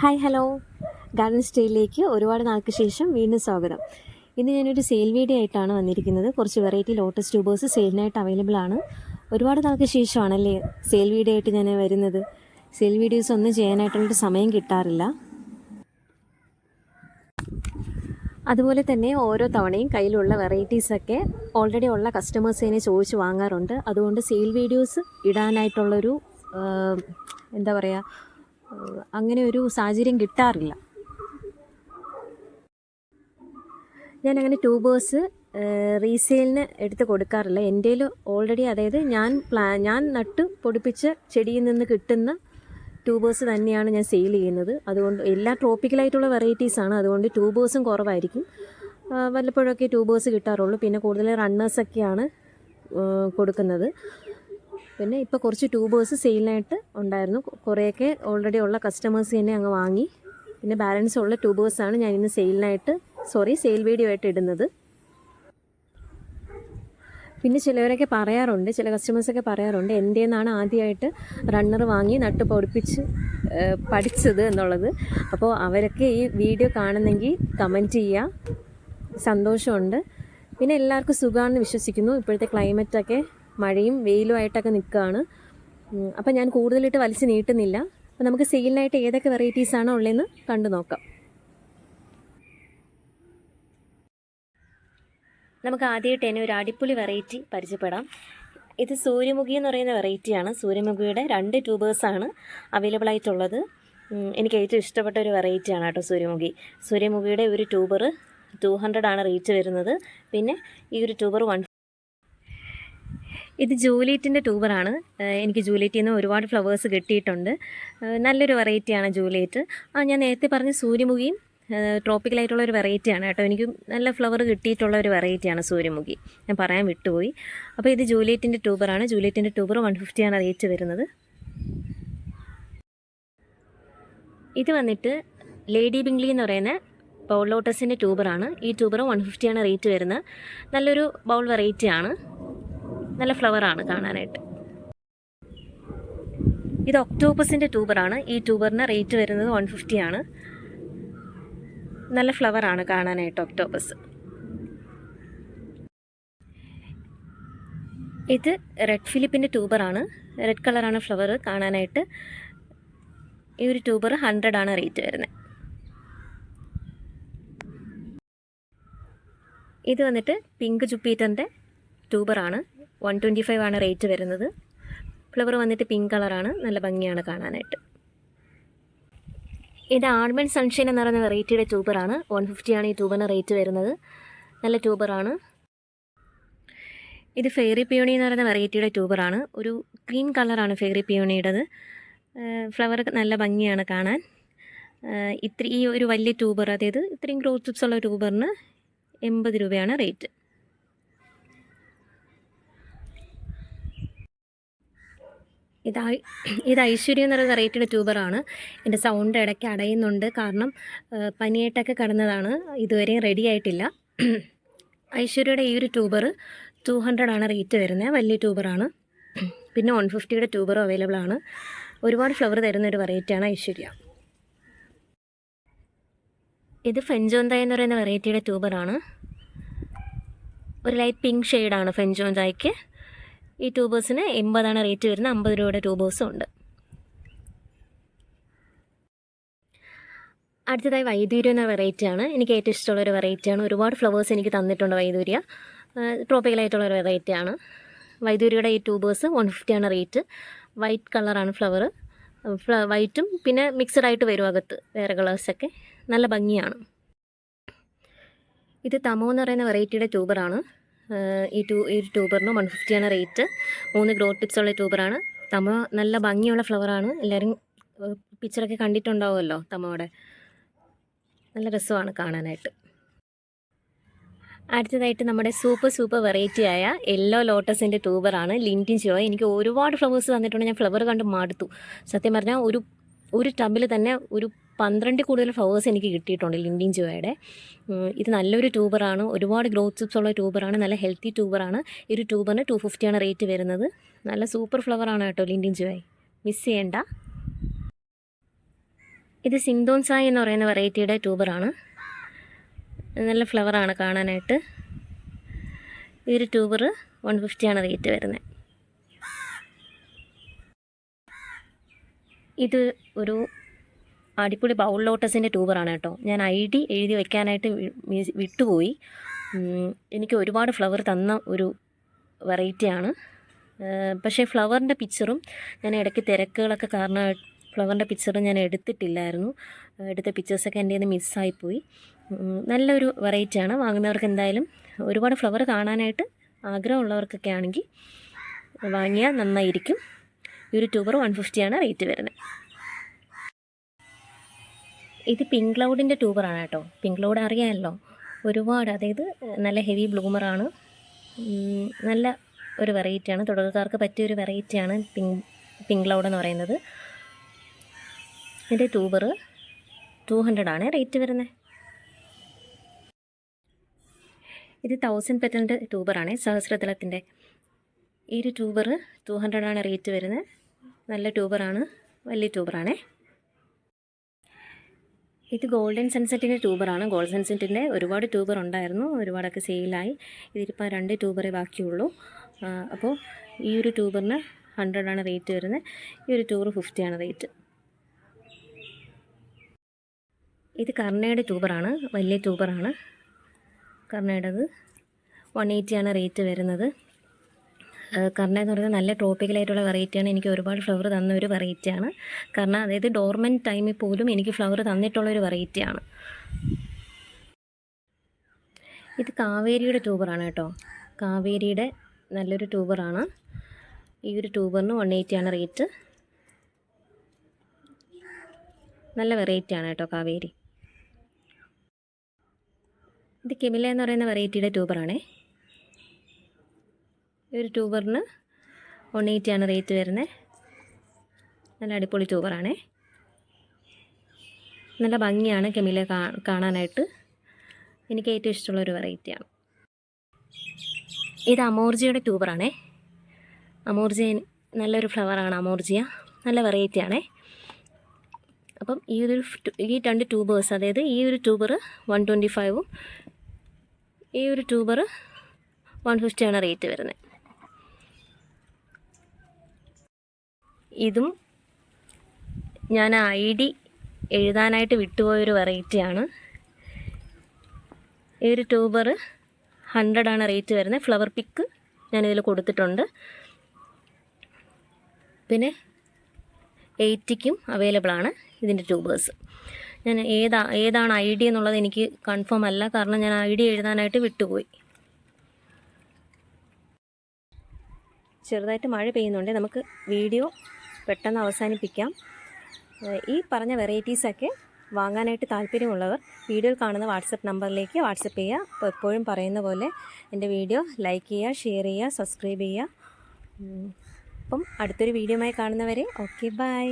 Hi hello. Garden സ്റ്റൈലിലേക്ക് ഒരുപാട് നാൾക്ക് ശേഷം വീണ്ടും സ്വാഗതം. ഇന്ന് ഞാനൊരു സെയിൽ വീഡിയോ ആയിട്ടാണ് വന്നിരിക്കുന്നത്. കുറച്ച് വെറൈറ്റി ലോട്ടസ് ട്യൂബേഴ്സ് സെയിലിനായിട്ട് അവൈലബിൾ ആണ്. ഒരുപാട് നാൾക്ക് ശേഷമാണല്ലേ സെയിൽ വീഡിയോ ആയിട്ട് ഞാൻ വരുന്നത്. സെയിൽ വീഡിയോസ് ഒന്നും ചെയ്യാനായിട്ടുള്ളൊരു സമയം കിട്ടാറില്ല. അതുപോലെ തന്നെ ഓരോ തവണയും കയ്യിലുള്ള വെറൈറ്റീസൊക്കെ ഓൾറെഡി ഉള്ള കസ്റ്റമേഴ്സ് കസ്റ്റമേഴ്സിനെ ചോദിച്ച് വാങ്ങാറുണ്ട്. അതുകൊണ്ട് സെയിൽ വീഡിയോസ് ഇടാനായിട്ടുള്ളൊരു എന്താ പറയുക അങ്ങനെ ഒരു സാഹചര്യം കിട്ടാറില്ല. ഞാൻ അങ്ങനെ ട്യൂബേഴ്സ് റീസെയിലിന് എടുത്ത് കൊടുക്കാറില്ല. എന്റെ ഓൾറെഡി അതായത് ഞാൻ പ്ലാ ഞാൻ നട്ട് പൊടിപ്പിച്ച ചെടിയിൽ നിന്ന് കിട്ടുന്ന ട്യൂബേഴ്സ് തന്നെയാണ് ഞാൻ സെയിൽ ചെയ്യുന്നത്. അതുകൊണ്ട് എല്ലാ ട്രോപ്പിക്കലായിട്ടുള്ള വെറൈറ്റീസാണ് അതുകൊണ്ട് ട്യൂബേഴ്സും കുറവായിരിക്കും. വല്ലപ്പോഴൊക്കെ ട്യൂബേഴ്സ് കിട്ടാറുള്ളൂ. പിന്നെ കൂടുതൽ റണ്ണേഴ്സൊക്കെയാണ് കൊടുക്കുന്നത്. പിന്നെ ഇപ്പോൾ കുറച്ച് ട്യൂബേഴ്സ് സെയിലായിട്ട് ഉണ്ടായിരുന്നു. കുറേയൊക്കെ ഓൾറെഡി ഉള്ള കസ്റ്റമേഴ്സ് തന്നെ അങ്ങ് വാങ്ങി. പിന്നെ ബാലൻസ് ഉള്ള ട്യൂബേഴ്സാണ് ഞാൻ ഇന്ന് സെയിലിനായിട്ട് സോറി സെയിൽ വീഡിയോ ആയിട്ട് ഇടുന്നത്. പിന്നെ ചിലവരൊക്കെ പറയാറുണ്ട് ചില കസ്റ്റമേഴ്സൊക്കെ പറയാറുണ്ട് എന്റെ നിന്നാണ് ആദ്യമായിട്ട് റണ്ണർ വാങ്ങി നട്ട് പൊടിപ്പിച്ച് പഠിച്ചത് എന്നുള്ളത്. അപ്പോൾ അവരൊക്കെ ഈ വീഡിയോ കാണുന്നെങ്കിൽ കമന്റ് ചെയ്യുക സന്തോഷമുണ്ട്. പിന്നെ എല്ലാവർക്കും സുഖമാണെന്ന് വിശ്വസിക്കുന്നു. ഇപ്പോഴത്തെ ക്ലൈമറ്റൊക്കെ മഴയും വെയിലുമായിട്ടൊക്കെ നിൽക്കുകയാണ്. അപ്പം ഞാൻ കൂടുതലിട്ട് വലിച്ചു നീട്ടുന്നില്ല. അപ്പം നമുക്ക് സെയിലിനായിട്ട് ഏതൊക്കെ വെറൈറ്റീസാണോ ഉള്ളതെന്ന് കണ്ടു നോക്കാം. നമുക്ക് ആദ്യമായിട്ട് തന്നെ ഒരു അടിപൊളി വെറൈറ്റി പരിചയപ്പെടാം. ഇത് സൂര്യമുഖി എന്ന് പറയുന്ന വെറൈറ്റിയാണ് സൂര്യമുഖിയുടെ രണ്ട് ട്യൂബേഴ്സാണ് അവൈലബിൾ ആയിട്ടുള്ളത്. എനിക്ക് ഏറ്റവും ഇഷ്ടപ്പെട്ട ഒരു വെറൈറ്റിയാണ് കേട്ടോ സൂര്യമുഖി. സൂര്യമുഖിയുടെ ഒരു ട്യൂബർ ടു ഹൺഡ്രഡ് ആണ് റേറ്റ് വരുന്നത്. പിന്നെ ഈ ഒരു ട്യൂബർ വൺ ഇത് ജൂലിയറ്റിന്റെ ട്യൂബറാണ്. എനിക്ക് ജൂലിയറ്റിൽ നിന്ന് ഒരുപാട് ഫ്ലവേഴ്സ് കിട്ടിയിട്ടുണ്ട്. നല്ലൊരു വെറൈറ്റിയാണ് ജൂലിയറ്റ്. ആ ഞാൻ നേരത്തെ പറഞ്ഞ സൂര്യമുഖിയും ട്രോപ്പിക്കലായിട്ടുള്ള ഒരു വെറൈറ്റിയാണ് കേട്ടോ. എനിക്ക് നല്ല ഫ്ലവർ കിട്ടിയിട്ടുള്ള ഒരു വെറൈറ്റിയാണ് സൂര്യമുഖി. ഞാൻ പറയാൻ വിട്ടുപോയി. അപ്പോൾ ഇത് ജൂലിയറ്റിന്റെ ട്യൂബറാണ്. ജൂലിയറ്റിന്റെ ട്യൂബർ വൺ ഫിഫ്റ്റിയാണ് റേറ്റ് വരുന്നത്. ഇത് വന്നിട്ട് ലേഡി ബിംഗ്ലി എന്ന് പറയുന്ന ബൗൾ ലോട്ടസിന്റെ ട്യൂബറാണ്. ഈ ട്യൂബർ വൺ ഫിഫ്റ്റിയാണ് റേറ്റ് വരുന്നത്. നല്ലൊരു ബൗൾ വെറൈറ്റിയാണ്. നല്ല ഫ്ലവറാണ് കാണാനായിട്ട്. ഇത് ഒക്ടോപ്പസിന്റെ ട്യൂബറാണ്. ഈ ട്യൂബറിന് റേറ്റ് വരുന്നത് വൺ ഫിഫ്റ്റി ആണ്. നല്ല ഫ്ലവറാണ് കാണാനായിട്ട് ഒക്ടോപ്പസ്. ഇത് റെഡ് ഫിലിപ്പിന്റെ ട്യൂബറാണ്. റെഡ് കളറാണ് ഫ്ലവർ കാണാനായിട്ട്. ഈ ഒരു ട്യൂബർ ഹൺഡ്രഡ് ആണ് റേറ്റ് വരുന്നത്. ഇത് വന്നിട്ട് പിങ്ക് ജുപ്പീറ്ററിന്റെ ട്യൂബറാണ്. വൺ ട്വന്റി ഫൈവ് ആണ് റേറ്റ് വരുന്നത്. ഫ്ലവർ വന്നിട്ട് പിങ്ക് കളറാണ്. നല്ല ഭംഗിയാണ് കാണാനായിട്ട്. ഇത് ആൾമൺ സൺഷൈൻ എന്ന് പറയുന്ന വെറൈറ്റിയുടെ ട്യൂബറാണ്. വൺ ഫിഫ്റ്റിയാണ് ഈ ട്യൂബറിന് റേറ്റ് വരുന്നത്. നല്ല ട്യൂബറാണ്. ഇത് ഫെയറി പിയോണി എന്ന് പറയുന്ന വെറൈറ്റിയുടെ ട്യൂബറാണ്. ഒരു ക്രീം കളറാണ് ഫെയറി പിയോണിയുടേത്. ഫ്ലവർ നല്ല ഭംഗിയാണ് കാണാൻ. ഇത്ര ഈ ഒരു വലിയ ട്യൂബർ അതായത് ഇത്രയും ഗ്രോത്ത് ടിപ്സ് ഉള്ള ട്യൂബറിന് എൺപത് രൂപയാണ് റേറ്റ്. ഇത് ഇത് ഐശ്വര്യം എന്ന് പറയുന്ന റേറ്റഡ് ട്യൂബറാണ് എന്റെ സൗണ്ട് ഇടയ്ക്ക് അടയുന്നുണ്ട്. കാരണം പനിയായിട്ടൊക്കെ കിടന്നതാണ്. ഇതുവരെയും റെഡി ആയിട്ടില്ല. ഐശ്വര്യയുടെ ഈ ഒരു ട്യൂബർ ടു ഹൺഡ്രഡാണ് റേറ്റ് വരുന്നത് വലിയ ട്യൂബറാണ് പിന്നെ വൺ ഫിഫ്റ്റിയുടെ ട്യൂബറും അവൈലബിൾ ആണ്. ഒരുപാട് ഫ്ലവർ തരുന്ന ഒരു വെറൈറ്റിയാണ് ഐശ്വര്യ. ഇത് ഫെഞ്ചോന്ത എന്ന് പറയുന്ന വെറൈറ്റിയുടെ ട്യൂബറാണ് ഒരു ലൈറ്റ് പിങ്ക് ഷെയ്ഡാണ് ഫെഞ്ചോന്തായ്ക്ക് ഈ ട്യൂബേഴ്സിന് എൺപതാണ് റേറ്റ് വരുന്നത്. അമ്പത് രൂപയുടെ ട്യൂബേഴ്സും ഉണ്ട്. അടുത്തതായി വൈദൂര്യ എന്ന വെറൈറ്റിയാണ് എനിക്ക് ഏറ്റവും ഇഷ്ടമുള്ള ഒരു വെറൈറ്റിയാണ് ഒരുപാട് ഫ്ലവേഴ്സ് എനിക്ക് തന്നിട്ടുണ്ട് വൈദൂര്യ. ട്രോപ്പിക്കലായിട്ടുള്ള ഒരു വെറൈറ്റിയാണ് വൈദൂര്യയുടെ ഈ ട്യൂബേഴ്സ് വൺ ഫിഫ്റ്റിയാണ് റേറ്റ് വൈറ്റ് കളറാണ് ഫ്ലവർ ഫ്ല വൈറ്റും പിന്നെ മിക്സഡ് ആയിട്ട് വരും അകത്ത്. വേറെ കളേഴ്സൊക്കെ നല്ല ഭംഗിയാണ്. ഇത് തമോ എന്ന് പറയുന്ന വെറൈറ്റിയുടെ ട്യൂബറാണ് ഈ ട്യൂ ഈ ട്യൂബറിന് വൺ ഫിഫ്റ്റിയാണ് റേറ്റ് മൂന്ന് ഗ്രോ ടിപ്സ് ഉള്ള ട്യൂബറാണ്. തമ നല്ല ഭംഗിയുള്ള ഫ്ലവറാണ് എല്ലാവരും പിക്ചറൊക്കെ കണ്ടിട്ടുണ്ടാവുമല്ലോ തമ്മയുടെ നല്ല രസമാണ് കാണാനായിട്ട്. അടുത്തതായിട്ട് നമ്മുടെ സൂപ്പർ സൂപ്പർ വെറൈറ്റി ആയ യെല്ലോ ലോട്ടസിന്റെ ട്യൂബറാണ് ലിന്റിൻ ജിയോ എനിക്ക് ഒരുപാട് ഫ്ലവേഴ്സ് തന്നിട്ടുണ്ട് ഞാൻ ഫ്ലവർ കണ്ട് മടുത്തു. സത്യം പറഞ്ഞാൽ ഒരു ഒരു ടബിൽ തന്നെ ഒരു പന്ത്രണ്ടിൽ കൂടുതൽ ഫ്ലവേഴ്സ് എനിക്ക് കിട്ടിയിട്ടുണ്ട് ലിൻഡിൻ ജോയുടെ. ഇത് നല്ലൊരു ട്യൂബറാണ്. ഒരുപാട് ഗ്രോത്ത് സിപ്സ് ഉള്ള ട്യൂബറാണ്. നല്ല ഹെൽത്തി ട്യൂബറാണ്. ഈ ഒരു ട്യൂബറിന് ടു ഫിഫ്റ്റിയാണ് റേറ്റ് വരുന്നത്. നല്ല സൂപ്പർ ഫ്ലവറാണ് കേട്ടോ ലിൻഡിൻ ജോയ്. മിസ് ചെയ്യണ്ട. ഇത് സിന്തോൻസായി എന്ന് പറയുന്ന വെറൈറ്റിയുടെ ട്യൂബറാണ്. നല്ല ഫ്ലവറാണ് കാണാനായിട്ട്. ഈ ഒരു ട്യൂബർ വൺ ഫിഫ്റ്റിയാണ് റേറ്റ് വരുന്നത് ഇത് ഒരു അടിപൊളി ബൗൾ ലോട്ടസിന്റെ ട്യൂബറാണ് കേട്ടോ. ഞാൻ ഐ ഡി എഴുതി വയ്ക്കാനായിട്ട് വിട്ടുപോയി. എനിക്ക് ഒരുപാട് ഫ്ലവർ തന്ന ഒരു വെറൈറ്റിയാണ് പക്ഷേ ഫ്ലവറിന്റെ പിക്ചറും ഞാൻ ഇടയ്ക്ക് തിരക്കുകളൊക്കെ കാരണം ഫ്ലവറിന്റെ പിക്ചറും ഞാൻ എടുത്തിട്ടില്ലായിരുന്നു. എടുത്ത പിക്ചേഴ്സൊക്കെ എന്റെ നിന്ന് മിസ്സായിപ്പോയി നല്ലൊരു വെറൈറ്റിയാണ് വാങ്ങുന്നവർക്ക് എന്തായാലും ഒരുപാട് ഫ്ലവർ കാണാനായിട്ട് ആഗ്രഹമുള്ളവർക്കൊക്കെ ആണെങ്കിൽ വാങ്ങിയാൽ നന്നായിരിക്കും. ഈ ഒരു ട്യൂബർ വൺ ഫിഫ്റ്റിയാണ് റേറ്റ് വരുന്നത്. ഇത് പിങ്ക് ക്ലൗഡിന്റെ ട്യൂബറാണ് കേട്ടോ. പിങ്ക് ക്ലൗഡ് അറിയാമല്ലോ? ഒരുപാട് അതായത് നല്ല ഹെവി ബ്ലൂമറാണ് നല്ല ഒരു വെറൈറ്റിയാണ് തുടക്കക്കാർക്ക് പറ്റിയ ഒരു വെറൈറ്റിയാണ് പിങ്ക് പിങ്ക് ക്ലൗഡ് എന്ന് പറയുന്നത്. ഇതിന്റെ ട്യൂബർ ടു ആണ്. റേറ്റ് വരുന്നത് ഇത് തൗസൻഡ് പെറ്റലിന്റെ ട്യൂബറാണ് സഹസ്രതലത്തിന്റെ ഈ ഒരു ട്യൂബർ ടു ആണ് റേറ്റ് വരുന്നത് നല്ല ട്യൂബറാണ് വലിയ ട്യൂബറാണേ ഇത് ഗോൾഡൻ സൺസെറ്റിന്റെ ട്യൂബറാണ് ഗോൾഡൻ സൺസെറ്റിന്റെ ഒരുപാട് ട്യൂബർ ഉണ്ടായിരുന്നു. ഒരുപാടൊക്കെ സെയിലായി ഇതിലിപ്പോൾ രണ്ട് ട്യൂബറേ ബാക്കിയുള്ളൂ. അപ്പോൾ ഈ ഒരു ട്യൂബറിന് ഹൺഡ്രഡാണ് റേറ്റ് വരുന്നത് ഈ ഒരു ട്യൂബർ ഫിഫ്റ്റിയാണ് റേറ്റ് ഇത് കർണയുടെ ട്യൂബറാണ് വലിയ ട്യൂബറാണ് കർണയുടേത് വൺ എയ്റ്റിയാണ് റേറ്റ് വരുന്നത്. കർണ എന്ന് പറയുന്നത് നല്ല ട്രോപ്പിക്കലായിട്ടുള്ള വെറൈറ്റിയാണ് എനിക്ക് ഒരുപാട് ഫ്ലവർ തന്ന ഒരു വെറൈറ്റിയാണ് കാരണം അതായത് ഡോർമൻ ടൈമിൽ പോലും എനിക്ക് ഫ്ലവർ തന്നിട്ടുള്ള ഒരു വെറൈറ്റിയാണ് ഇത് കാവേരിയുടെ ട്യൂബറാണ് കേട്ടോ. കാവേരിയുടെ നല്ലൊരു ട്യൂബറാണ് ഈ ഒരു ട്യൂബറിന് വൺ എയ്റ്റിയാണ് റേറ്റ് നല്ല വെറൈറ്റിയാണ് കേട്ടോ കാവേരി. ഇത് കെമില എന്ന് പറയുന്ന വെറൈറ്റിയുടെ ട്യൂബറാണേ ഒരു ട്യൂബറിന് വൺ എയ്റ്റിയാണ് റേറ്റ് വരുന്നത് നല്ല അടിപൊളി ട്യൂബറാണേ നല്ല ഭംഗിയാണ് കെമില കാണാനായിട്ട്. എനിക്ക് ഏറ്റവും ഇഷ്ടമുള്ള ഒരു വെറൈറ്റിയാണ് ഇത് അമോർജിയുടെ ട്യൂബറാണേ അമോർജിയ നല്ലൊരു ഫ്ലവറാണ് അമോർജിയ. നല്ല വെറൈറ്റിയാണേ അപ്പം ഈ ഒരു ഈ രണ്ട് ട്യൂബേഴ്സ് അതായത് ഈ ഒരു ട്യൂബർ വൺ ട്വന്റി ഫൈവും ഈ ഒരു ട്യൂബർ വൺ ഫിഫ്റ്റിയാണ് റേറ്റ് വരുന്നത് ഇതും ഞാൻ ഐ ഡി എഴുതാനായിട്ട് വിട്ടുപോയൊരു വെറൈറ്റിയാണ്. ഈ ഒരു ട്യൂബർ ആണ് റേറ്റ് വരുന്നത്. ഫ്ലവർ പിക്ക് ഞാനിതിൽ കൊടുത്തിട്ടുണ്ട്. പിന്നെ എയ്റ്റിക്കും അവൈലബിൾ ആണ് ഇതിന്റെ ട്യൂബേഴ്സ്. ഞാൻ ഏതാ ഏതാണ് ഐ ഡി എന്നുള്ളത് എനിക്ക് കൺഫേം അല്ല. കാരണം ഞാൻ ഐ ഡി എഴുതാനായിട്ട് വിട്ടുപോയി. ചെറുതായിട്ട് മഴ പെയ്യുന്നുണ്ട്. നമുക്ക് വീഡിയോ പെട്ടെന്ന് അവസാനിപ്പിക്കാം. ഈ പറഞ്ഞ വെറൈറ്റീസൊക്കെ വാങ്ങാനായിട്ട് താല്പര്യമുള്ളവർ വീഡിയോയിൽ കാണുന്ന വാട്സപ്പ് നമ്പറിലേക്ക് വാട്സപ്പ് ചെയ്യുക. അപ്പോൾ എപ്പോഴും പറയുന്ന പോലെ എന്റെ വീഡിയോ ലൈക്ക് ചെയ്യുക ഷെയർ ചെയ്യുക സബ്സ്ക്രൈബ് ചെയ്യുക. അപ്പം അടുത്തൊരു വീഡിയോയുമായി കാണുന്നവരെ ഓക്കെ ബൈ